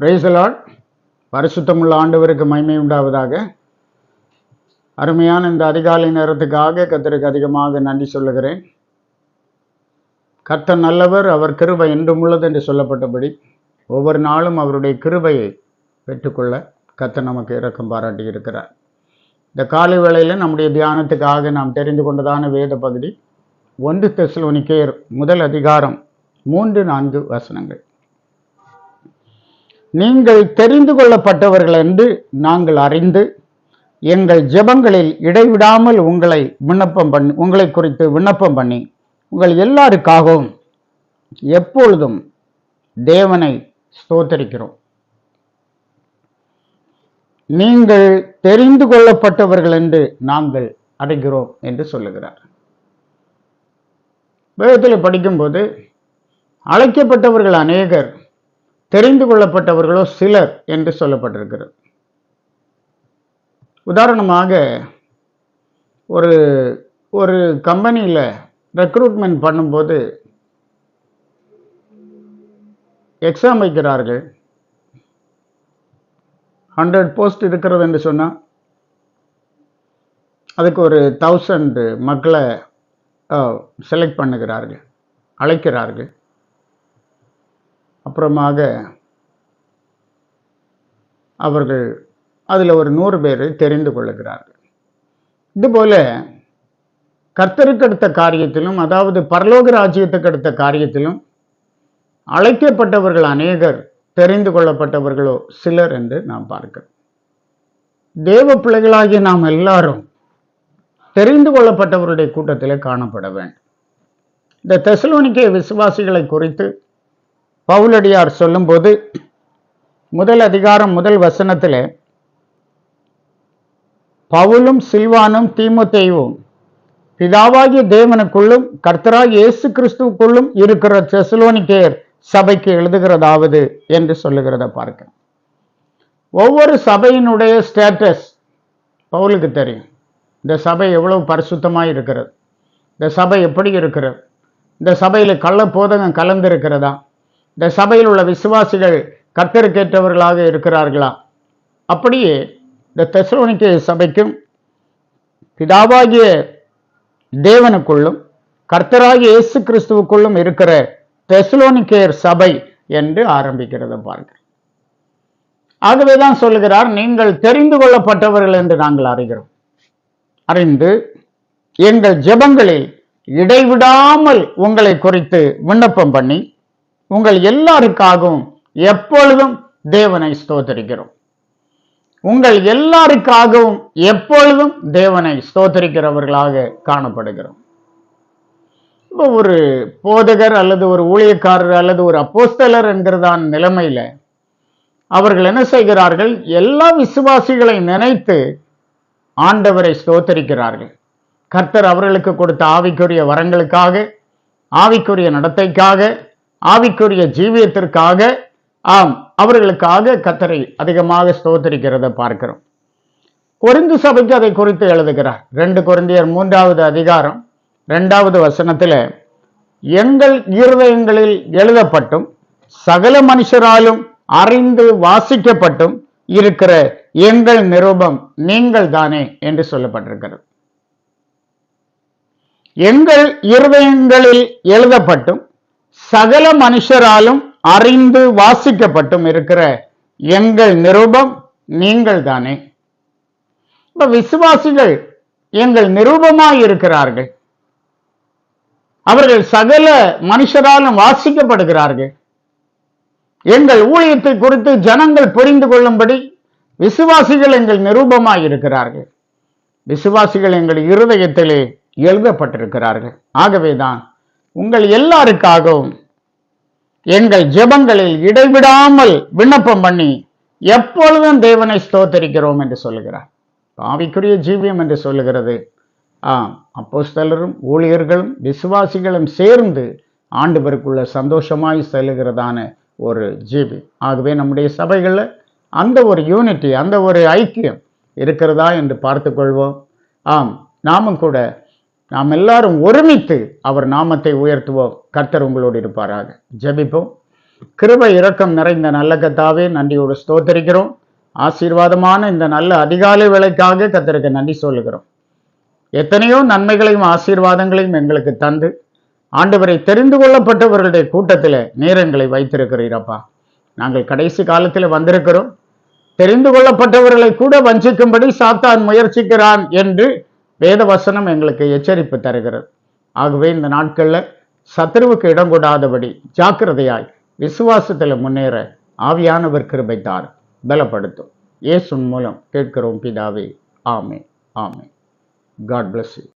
பிரைசலாட் பரிசுத்தமுள்ள ஆண்டவருக்கு மகிமை உண்டாவதாக. அருமையான இந்த அதிகாலை நேரத்துக்காக கர்த்தருக்கு அதிகமாக நன்றி சொல்லுகிறேன். கர்த்தர் நல்லவர் அவர் கிருபை என்றும் உள்ளது என்று சொல்லப்பட்டபடி ஒவ்வொரு நாளும் அவருடைய கிருபையை பெற்றுக்கொள்ள கர்த்தர் நமக்கு இரக்கம் பாராட்டி இருக்கிறார் இந்த காலை வேளையில் நம்முடைய தியானத்துக்காக நாம் தெரிந்து கொண்டதான வேத பகுதி ஒன்று தெசலோனிக்கேயர் முதல் அதிகாரம் மூன்று நான்கு வசனங்கள். நீங்கள் தெரிந்து கொள்ளப்பட்டவர்கள் என்று நாங்கள் அறிந்து எங்கள் ஜெபங்களில் இடைவிடாமல் உங்களை விண்ணப்பம் பண்ணி உங்களை குறித்து விண்ணப்பம் பண்ணி உங்கள் எல்லாருக்காகவும் எப்பொழுதும் தேவனை ஸ்தோத்தரிக்கிறோம். நீங்கள் தெரிந்து கொள்ளப்பட்டவர்கள் என்று நாங்கள் அடைகிறோம் என்று சொல்லுகிறார். வேதத்தில் படிக்கும்போது அழைக்கப்பட்டவர்கள் அநேகர் தெரிந்து கொள்ளப்பட்டவர்களோ சிலர் என்று சொல்லப்பட்டிருக்கிறது. உதாரணமாக ஒரு ஒரு கம்பெனியில் ரெக்ரூட்மெண்ட் பண்ணும்போது எக்ஸாம் வைக்கிறார்கள். ஹண்ட்ரட் போஸ்ட் இருக்கிறது என்று சொன்னால் அதுக்கு ஒரு தௌசண்ட் மக்களை செலக்ட் பண்ணுகிறார்கள் அழைக்கிறார்கள். அப்புறமாக அவர்கள் அதில் ஒரு நூறு பேரை தெரிந்து கொள்ளுகிறார்கள் இதுபோல கர்த்தருக்கு அடுத்த காரியத்திலும் அதாவது பரலோக ராஜ்யத்துக்கு அடுத்த காரியத்திலும் அழைக்கப்பட்டவர்கள் அநேகர் தெரிந்து கொள்ளப்பட்டவர்களோ சிலர் என்று நாம் பார்க்கிறோம். தேவ பிள்ளைகளாகிய நாம் எல்லாரும் தெரிந்து கொள்ளப்பட்டவருடைய கூட்டத்தில் காணப்பட வேண்டும். இந்த தெசலோனிக்கே விசுவாசிகளை குறித்து பவுலடியார் சொல்லும்போது முதல் அதிகாரம் முதல் வசனத்தில் பவுலும் சில்வானும் தீமுத்தேயும் பிதாவாகிய தேவனுக்குள்ளும் கர்த்தராக இயேசு கிறிஸ்துவுக்குள்ளும் இருக்கிற செசலோனிக்கேர் சபைக்கு எழுதுகிறதாவது என்று சொல்லுகிறத பார்க்க. ஒவ்வொரு சபையினுடைய ஸ்டேட்டஸ் பவுலுக்கு தெரியும். இந்த சபை எவ்வளவு பரிசுத்தமாக இருக்கிறது? இந்த சபை எப்படி இருக்கிறது? இந்த சபையில் கள்ள போதகம் கலந்திருக்கிறதா? இந்த சபையில் உள்ள விசுவாசிகள் கர்த்தருக்கேற்றவர்களாக இருக்கிறார்களா அப்படியே இந்த தெசலோனிக்கே சபைக்கும் பிதாவாகிய தேவனுக்குள்ளும் கர்த்தராகிய இயேசு கிறிஸ்துவுக்குள்ளும் இருக்கிற தெசலோனிக்கேயர் சபை என்று ஆரம்பிக்கிறத பார்க்கிறோம் ஆகவே தான் சொல்லுகிறார் நீங்கள் தெரிந்து கொள்ளப்பட்டவர்கள் என்று நாங்கள் அறிகிறோம். அறிந்து எங்கள் ஜெபங்களில் இடைவிடாமல் உங்களை குறித்து விண்ணப்பம் பண்ணி உங்கள் எல்லாருக்காகவும் எப்பொழுதும் தேவனை ஸ்தோத்தரிக்கிறோம். உங்கள் எல்லாருக்காகவும் எப்பொழுதும் தேவனை ஸ்தோத்தரிக்கிறவர்களாக காணப்படுகிறோம். இப்போ ஒரு போதகர் அல்லது ஒரு ஊழியக்காரர் அல்லது ஒரு அப்போஸ்தலர் என்கிறதான நிலைமையில அவர்கள் என்ன செய்கிறார்கள்? எல்லா விசுவாசிகளை நினைத்து ஆண்டவரை ஸ்தோத்தரிக்கிறார்கள். கர்த்தர் அவர்களுக்கு கொடுத்த ஆவிக்குரிய வரங்களுக்காக ஆவிக்குரிய நடத்தைக்காக ஆவிக்குரிய ஜீவியத்திற்காக ஆம் அவர்களுக்காக கத்தரை அதிகமாக ஸ்தோத்தரிக்கிறத பார்க்கிறோம். கொரிந்து சபைக்கு அதை குறித்து எழுதுகிறார். ரெண்டு கொரிந்தியர் மூன்றாவது அதிகாரம் ரெண்டாவது வசனத்தில் எங்கள் இருதயங்களில் எழுதப்பட்டும் சகல மனுஷராலும் அறிந்து வாசிக்கப்பட்டும் இருக்கிற எங்கள் நிருபம் நீங்கள் தானே என்று சொல்லப்பட்டிருக்கிறது. எங்கள் இருதயங்களில் எழுதப்பட்டும் சகல மனுஷராலும் அறிந்து வாசிக்கப்பட்டும் இருக்கிற எங்கள் நிருபம் நீங்கள் தானே இப்ப விசுவாசிகள் எங்கள் நிரூபமாய் இருக்கிறார்கள். அவர்கள் சகல மனுஷராலும் வாசிக்கப்படுகிறார்கள். எங்கள் ஊழியத்தை குறித்து ஜனங்கள் புரிந்து கொள்ளும்படி விசுவாசிகள் எங்கள் நிரூபமாய் இருக்கிறார்கள். விசுவாசிகள் எங்கள் இருதயத்திலே எழுதப்பட்டிருக்கிறார்கள். ஆகவேதான் உங்கள் எல்லாருக்காகவும் எங்கள் ஜெபங்களில் இடைவிடாமல் விண்ணப்பம் பண்ணி எப்பொழுதும் தேவனை ஸ்தோத்தரிக்கிறோம் என்று சொல்லுகிறார். ஆவிக்குரிய ஜீவியம் என்று சொல்லுகிறது. ஆம் அப்போஸ்தலரும் ஊழியர்களும் விசுவாசிகளும் சேர்ந்து ஆண்டுவருக்குள்ள சந்தோஷமாய் செல்லுகிறதான ஒரு ஜீவி. ஆகவே நம்முடைய சபைகளில் அந்த ஒரு யூனிட்டி அந்த ஒரு ஐக்கியம் இருக்கிறதா என்று பார்த்து கொள்வோம். ஆம் நாமும் கூட நாம் எல்லாரும் ஒருமித்து அவர் நாமத்தை உயர்த்துவோம். கர்த்தர் உங்களோடு இருப்பாராக. ஜெபிப்போம். கிருப இரக்கம் நிறைந்த நல்ல கத்தாவே நன்றியோடு ஸ்தோத்தரிக்கிறோம். ஆசீர்வாதமான இந்த நல்ல அதிகாலை வேலைக்காக கத்தருக்கு நன்றி சொல்லுகிறோம். எத்தனையோ நன்மைகளையும் ஆசீர்வாதங்களையும் எங்களுக்கு தந்து ஆண்டவரை தெரிந்து கொள்ளப்பட்டவர்களுடைய கூட்டத்தில் நேரங்களை வைத்திருக்கிறீரப்பா. நாங்கள் கடைசி காலத்தில் வந்திருக்கிறோம். தெரிந்து கொள்ளப்பட்டவர்களை கூட வஞ்சிக்கும்படி சாத்தான் முயற்சிக்கிறான் என்று வேத வசனம் எங்களுக்கு எச்சரிப்பு தருகிறது. ஆகவே இந்த நாட்களில் சத்துருவுக்கு இடம் கொடாதபடி ஜாக்கிரதையாய் விசுவாசத்தில் முன்னேற ஆவியானவர் கிருபைத்தார். பலப்படுத்தும். இயேசுன் மூலம் கேட்கிறோம் பிதாவே. ஆமே ஆமே காட் பிளஸ் யூ